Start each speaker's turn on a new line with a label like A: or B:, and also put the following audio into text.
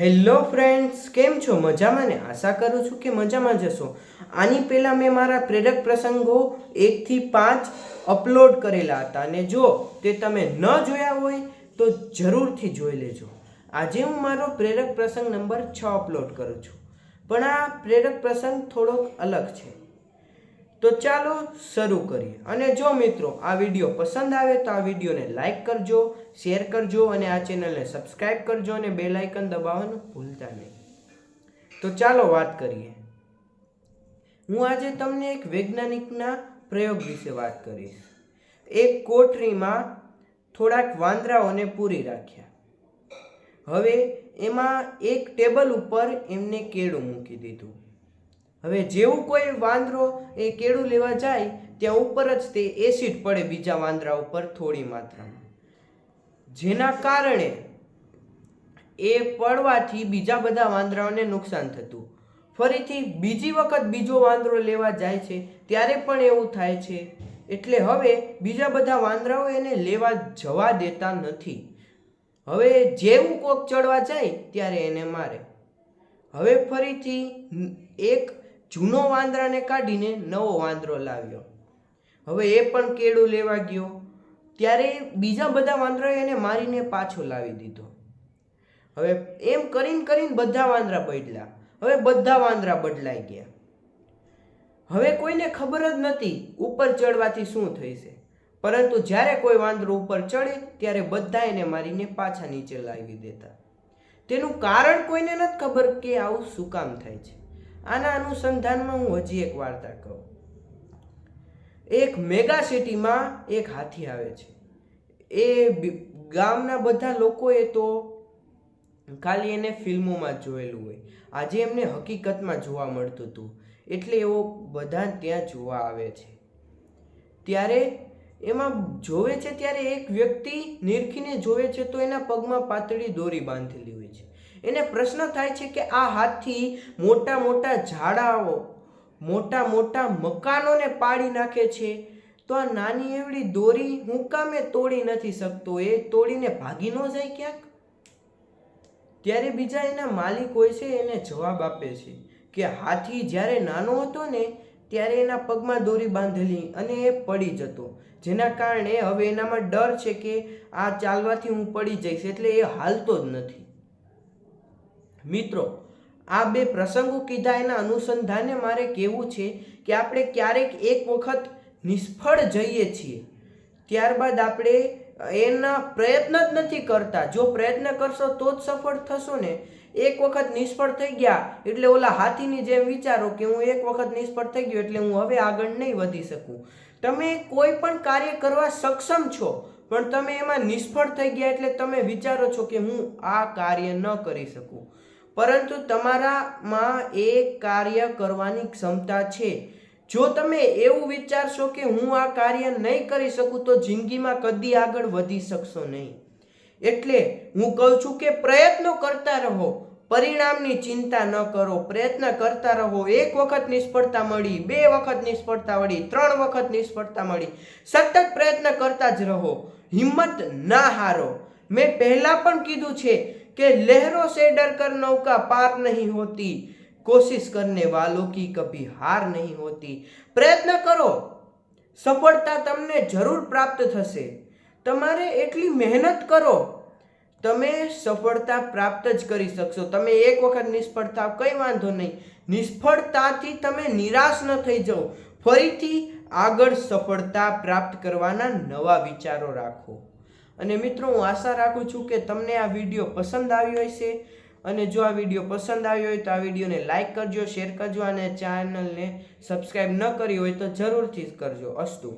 A: Hello friends, કેમ છો? મજામાં ને? આશા કરું છું કે મજામાં જશો આની પહેલાં મેં મારા પ્રેરક પ્રસંગો એકથી પાંચ અપલોડ કરેલા હતા અને જો તે તમે ન જોયા હોય તો જરૂરથી જોઈ લેજો. આજે હું મારો પ્રેરક પ્રસંગ નંબર છ અપલોડ કરું છું. પણ આ પ્રેરક પ્રસંગ થોડોક અલગ છે. તો ચાલો શરૂ કરીએ. અને જો મિત્રો આ વીડિયો પસંદ આવે તો આ વિડીયોને લાઇક કરજો શેર કરજો અને આ ચેનલને સબસ્ક્રાઇબ કરજો અને બે લાઇકન દબાવવાનું ભૂલતા નહીં. તો ચાલો વાત કરીએ. હું આજે તમને એક વૈજ્ઞાનિકના પ્રયોગ વિશે વાત કરીશ. એક કોટરીમાં થોડાક વાંદરાઓને પૂરી રાખ્યા. હવે એમાં એક ટેબલ ઉપર એમને કેળું મૂકી દીધું. હવે જેવું કોઈ વાંદરો એ કેળું લેવા જાય, ત્યાં ઉપર જ તે એસિડ પડે બીજા વાંદરા ઉપર થોડી માત્રામાં. જેના કારણે એ પડવાથી બીજા બધા વાંદરાઓને નુકસાન થતું. ફરીથી બીજી વખત બીજો વાંદરો લેવા જાય છે, ત્યારે પણ એવું થાય છે. એટલે હવે બીજા બધા વાંદરાઓ એને લેવા જવા દેતા નથી. હવે જેવું કોક ચડવા જાય, ત્યારે એને મારે. હવે ફરીથી એક જૂનો વાંદરાને કાઢીને નવો વાંદરો લાવ્યો. હવે એ પણ કેળું લેવા ગયો. ત્યારે બીજા બધા વાંદરાએ એને મારીને પાછો લાવી દીધો. હવે એમ કરીને કરીને બધા વાંદરા બદલ્યા. હવે બધા વાંદરા બદલાઈ ગયા. હવે કોઈને ખબર જ નથી ઉપર ચડવાથી શું થશે પરંતુ જ્યારે કોઈ વાંદરો ઉપર ચડે, ત્યારે બધા એને મારીને પાછા નીચે લાવી દેતા. તેનું કારણ કોઈને નથી ખબર કે આવું શું કામ થાય છે. આના અનુસંધાનમાં હું હજી એક વાર્તા કહું. એક મેગા સિટીમાં એક હાથી આવે છે. એ ગામના બધા લોકોએ તો ખાલી એને ફિલ્મોમાં જોયેલું હોય. આજે એમને હકીકતમાં જોવા મળતું હતું. એટલે એવો બધા ત્યાં જોવા આવે છે. ત્યારે એમાં જોવે છે ત્યારે એક વ્યક્તિ નિરખીને જોવે છે તો એના પગમાં પાતળી દોરી બાંધેલી હોય છે. એને પ્રશ્ન થાય છે કે આ હાથી મોટા મોટા ઝાડાઓ, મોટા મોટા મકાનોને પાડી નાખે છે. તો આ નાની એવડી દોરી હું કામે તોડી નથી શકતો? એ તોડીને ભાગી ન જાય ક્યાંક? ત્યારે બીજા એના માલિક હોય છે, એને જવાબ આપે છે કે હાથી જ્યારે નાનો હતો ને, ત્યારે એના પગમાં દોરી બાંધેલી અને એ પડી જતો. જેના કારણે હવે એનામાં ડર છે કે આ ચાલવાથી હું પડી જઈશ, એટલે એ હાલતો જ નથી. મિત્રો, આ બે પ્રસંગો કીધા એના અનુસંધાને મારે કહેવું છે કે આપણે ક્યારેક એક વખત નિષ્ફળ જઈએ છીએ. ત્યારબાદ આપણે એના પ્રયત્ન જ નથી કરતા. જો પ્રયત્ન કરશો તો જ સફળ થશો ને. એક વખત નિષ્ફળ થઈ ગયા એટલે ઓલા હાથીની જેમ વિચારો કે હું એક વખત નિષ્ફળ થઈ ગયો એટલે હું હવે આગળ નહીં વધી શકું. તમે કોઈ પણ કાર્ય કરવા સક્ષમ છો, પણ તમે એમાં નિષ્ફળ થઈ ગયા એટલે તમે વિચારો છો કે હું આ કાર્ય ન કરી શકું. પરંતુ તમારામાં એ કાર્ય કરવાની ક્ષમતા છે. જો તમે એવું વિચારશો કે હું આ કાર્ય નહીં કરી શકું, તો જિંદગીમાં કદી આગળ વધી શકશો નહીં. એટલે હું કહું છું કે પ્રયત્નો કરતા રહો, પરિણામની ચિંતા ન કરો. પ્રયત્ન કરતા રહો. એક વખત નિષ્ફળતા મળી, બે વખત નિષ્ફળતા મળી ત્રણ વખત નિષ્ફળતા મળી. સતત પ્રયત્ન કરતા જ રહો. હિંમત ના હારો. મેં પહેલાં પણ કીધું છે કે લહેરો से डरकर નૌકા પાર નહીં હોતી. કોશિશ કરને વાलों की કભી હાર નહીં હોતી. પ્રયત્ન કરો. સફળતા તમને જરૂર પ્રાપ્ત થશે. તમારે એટલી મહેનત કરો. તમે સફળતા પ્રાપ્ત જ કરી શકશો. તમે એક વખત નિષ્ફળ થાવ કંઈ વાંધો નહીં. નિષ્ફળતાથી તમે નિરાશ ન થઈ જાઓ. ફરીથી આગળ સફળતા પ્રાપ્ત કરવાના નવા વિચારો રાખો. અને મિત્રો, હું આશા રાખું છું કે તમને આ વીડિયો પસંદ આવ્યો હશે. અને જો આ વીડિયો પસંદ આવ્યો હોય તો આ વિડીયોને લાઇક કરજો, શેર કરજો અને ચેનલને સબસ્ક્રાઈબ ન કરી હોય તો જરૂરથી કરજો. અસ્તુ.